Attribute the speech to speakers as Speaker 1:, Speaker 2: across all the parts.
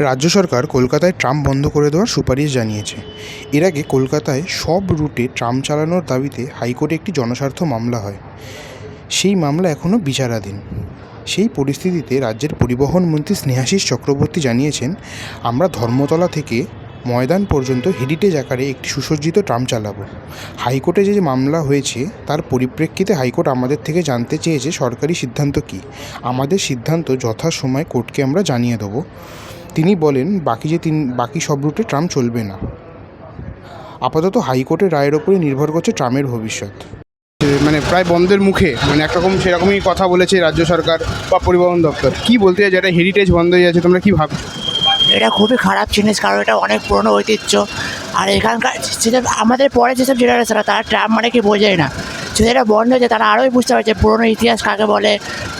Speaker 1: রাজ্য সরকার কলকাতায় ট্রাম বন্ধ করে দেওয়ার সুপারিশ জানিয়েছে। এর আগে কলকাতায় সব রুটে ট্রাম চালানোর দাবিতে হাইকোর্টে একটি জনস্বার্থ মামলা হয়। সেই মামলা এখনও বিচারাধীন। সেই পরিস্থিতিতে রাজ্যের পরিবহন মন্ত্রী স্নেহাশিস চক্রবর্তী জানিয়েছেন, আমরা ধর্মতলা থেকে ময়দান পর্যন্ত হেরিটেজ আকারে একটি সুসজ্জিত ট্রাম চালাবো। হাইকোর্টে যে যে মামলা হয়েছে, তার পরিপ্রেক্ষিতে হাইকোর্ট আমাদের থেকে জানতে চেয়েছে সরকারি সিদ্ধান্ত কী। আমাদের সিদ্ধান্ত যথাসময়ে কোর্টকে আমরা জানিয়ে দেবো। তিনি বলেন বাকি যে তিন বাকি সব রুটে ট্রাম চলবে না। আপাতত হাইকোর্টের রায়ের ওপরে নির্ভর করছে ট্রামের ভবিষ্যৎ।
Speaker 2: মানে প্রায় বন্ধের মুখে মানে একরকম সেরকমই কথা বলেছে রাজ্য সরকার বা পরিবহন দপ্তর। কি বলতে চাই যেটা হেরিটেজ বন্ধ হয়ে যাচ্ছে তোমরা কি ভাব
Speaker 3: এটা খুবই খারাপ জিনিস কারণ এটা অনেক পুরনো ঐতিহ্য। আর এখানকার যেসব আমাদের পরে যেসব জেনারেশনরা তারা ট্রাম মানে কি বোঝেই না। যদি এটা বন্ধ হয়েছে তারা আরোই বুঝতে পারছে পুরনো ইতিহাস কাকে বলে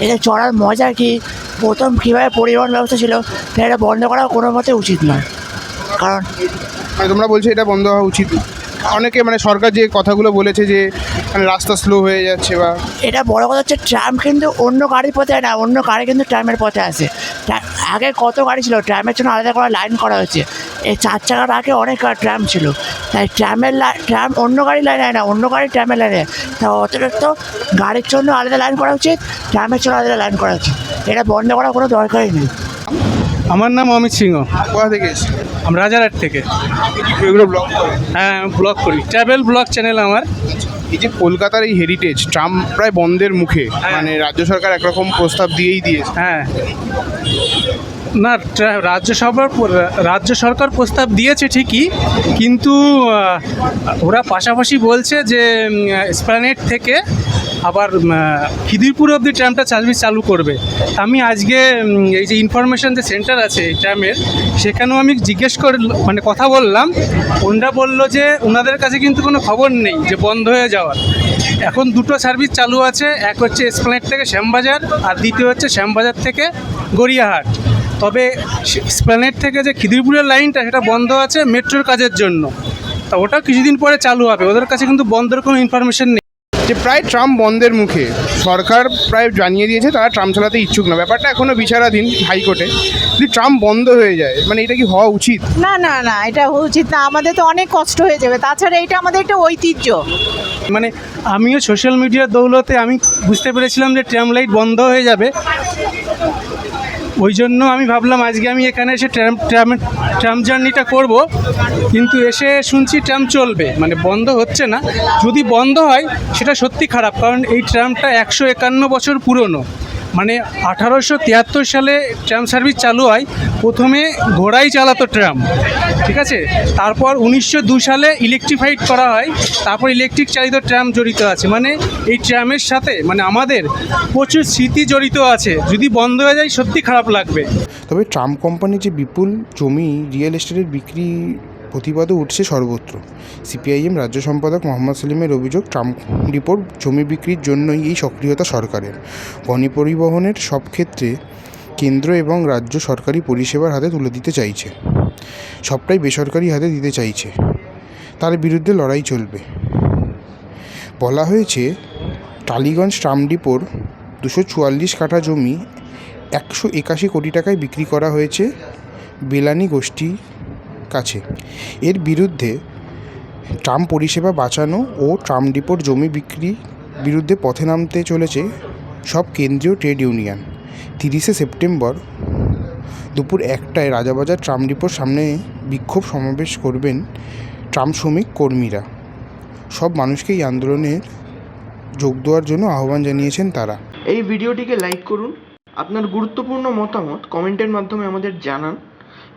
Speaker 3: এদের চড়ার মজা কি? প্রথম কীভাবে পরিবহন ব্যবস্থা ছিল, সেটা বন্ধ করা কোনো মতে উচিত নয়। কারণ
Speaker 2: মানে তোমরা বলছো এটা বন্ধ হওয়া উচিত। অনেকে মানে সরকার যে কথাগুলো বলেছে যে রাস্তা স্লো হয়ে যাচ্ছে বা
Speaker 3: এটা বড় কথা হচ্ছে ট্রাম কিন্তু অন্য গাড়ির পথে না, অন্য গাড়ি কিন্তু ট্রামের পথে আসে আগে কত গাড়ি ছিল? ট্রামের জন্য আলাদা করে লাইন করা হয়েছে। এই চার চাকার আগে অনেক ট্রাম ছিল। তাই ট্রামের ট্রাম অন্য গাড়ির লাইন হয় না, অন্য গাড়ির ট্রামের লাইনে তা অতিরিক্ত গাড়ির জন্য আলাদা লাইন করা উচিত ট্রামের জন্য আলাদা লাইন করা উচিত। এটা বন্ধ করার কোনো দরকারই নেই।
Speaker 4: আমার নাম অমিত সিংহ।
Speaker 2: কোথা থেকে
Speaker 4: আমি রাজারহাট থেকে।
Speaker 2: এগুলো করে?
Speaker 4: হ্যাঁ ব্লগ করি। ট্রাভেল ব্লগ চ্যানেল আমার।
Speaker 2: এই যে কলকাতার এই হেরিটেজ ট্রাম প্রায় বন্ধের মুখে
Speaker 4: হ্যাঁ।
Speaker 2: মানে রাজ্য সরকার একরকম প্রস্তাব দিয়েই দিয়েছে।
Speaker 4: হ্যাঁ। না ট্রা- রাজ্য সভার রাজ্য সরকার প্রস্তাব দিয়েছে ঠিকই কিন্তু ওরা পাশাপাশি বলছে যে স্প্ল্যানেট থেকে আবার খিদিরপুর অবধি ট্রামটা সার্ভিস চালু করবে। আমি আজকে এই যে ইনফরমেশন যে সেন্টার আছে এই ট্রামের সেখানেও আমি জিজ্ঞেস করে মানে কথা বললাম। ওনারা বলল যে, ওনাদের কাছে কিন্তু কোনো খবর নেই যে বন্ধ হয়ে যাওয়ার। এখন দুটো সার্ভিস চালু আছে, এক হচ্ছে এসপ্ল্যানেট থেকে শ্যামবাজার আর দ্বিতীয় হচ্ছে শ্যামবাজার থেকে গড়িয়াহাট। তবে স্প্ল্যানেট থেকে যে খিদিরপুরের লাইনটা সেটা বন্ধ আছে মেট্রোর কাজের জন্য। তা ওটা কিছুদিন পরে চালু হবে। ওদের কাছে কিন্তু বন্ধের কোনো ইনফরমেশন নেই।
Speaker 2: যে প্রায় ট্রাম বন্ধের মুখে সরকার প্রায় জানিয়ে দিয়েছে তারা ট্রাম চালাতে ইচ্ছুক না। ব্যাপারটা এখনও বিচারাধীন হাইকোর্টে। যদি ট্রাম বন্ধ হয়ে যায় মানে এটা কি হওয়া উচিত?
Speaker 5: না না না এটা উচিত না। আমাদের তো অনেক কষ্ট হয়ে যাবে। তাছাড়া এটা আমাদের একটা ঐতিহ্য।
Speaker 4: মানে আমিও সোশ্যাল মিডিয়ার দৌলতে আমি বুঝতে পেরেছিলাম যে ট্রাম লাইট বন্ধ হয়ে যাবে। ওই জন্য আমি ভাবলাম আজকে আমি এখানে এসে ট্রাম ট্রাম ট্রাম জার্নিটা করব। কিন্তু এসে শুনছি ট্রাম চলবে। মানে বন্ধ হচ্ছে না। যদি বন্ধ হয় সেটা সত্যি খারাপ, কারণ এই ট্রামটা একশো একান্ন বছর পুরনো। মানে আঠারোশো তিয়াত্তর সালে ট্রাম সার্ভিস চালু হয়, প্রথমে ঘোড়াই চালাতো ট্রাম, ঠিক আছে? তারপর উনিশশো সালে ইলেকট্রিফাইড করা হয়, তারপর ইলেকট্রিক চালিত ট্রাম জড়িত আছে। মানে এই ট্রামের সাথে মানে আমাদের প্রচুর স্মৃতি জড়িত আছে। যদি বন্ধ হয়ে যায়, সত্যি খারাপ লাগবে।
Speaker 1: তবে ট্রাম কোম্পানির যে বিপুল জমি, রিয়েল এস্টেটের বিক্রি প্রতিবাদও উঠছে সর্বত্র। সিপিআইএম রাজ্য সম্পাদক মোহাম্মদ সেলিমের অভিযোগ ট্রাম ডিপোর জমি বিক্রির জন্যই এই সক্রিয়তা সরকারের। গণপরিবহনের সব ক্ষেত্রে কেন্দ্র এবং রাজ্য সরকারি পরিষেবার হাতে তুলে দিতে চাইছে। সবটাই বেসরকারি হাতে দিতে চাইছে। তার বিরুদ্ধে লড়াই চলবে। বলা হয়েছে, টালিগঞ্জ ট্রাম ডিপোর দুশো চুয়াল্লিশ কাঠা জমি একশো একাশি কোটি টাকায় বিক্রি করা হয়েছে। বেলানি গোষ্ঠীর কাছে। এর বিরুদ্ধে ট্রাম পরিষেবা বাঁচানো ও ট্রাম ডিপোর জমি বিক্রি বিরুদ্ধে পথে নামতে চলেছে সব কেন্দ্রীয় ট্রেড ইউনিয়ন। তিরিশে সেপ্টেম্বর দুপুর একটায় রাজাবাজার ট্রাম ডিপোর সামনে বিক্ষোভ সমাবেশ করবেন ট্রাম শ্রমিক কর্মীরা। সব মানুষকে এই আন্দোলনে যোগ দেওয়ার জন্য আহ্বান জানিয়েছেন তারা।
Speaker 6: এই ভিডিওটিকে লাইক করুন। আপনার গুরুত্বপূর্ণ মতামত কমেন্টের মাধ্যমে আমাদের জানান।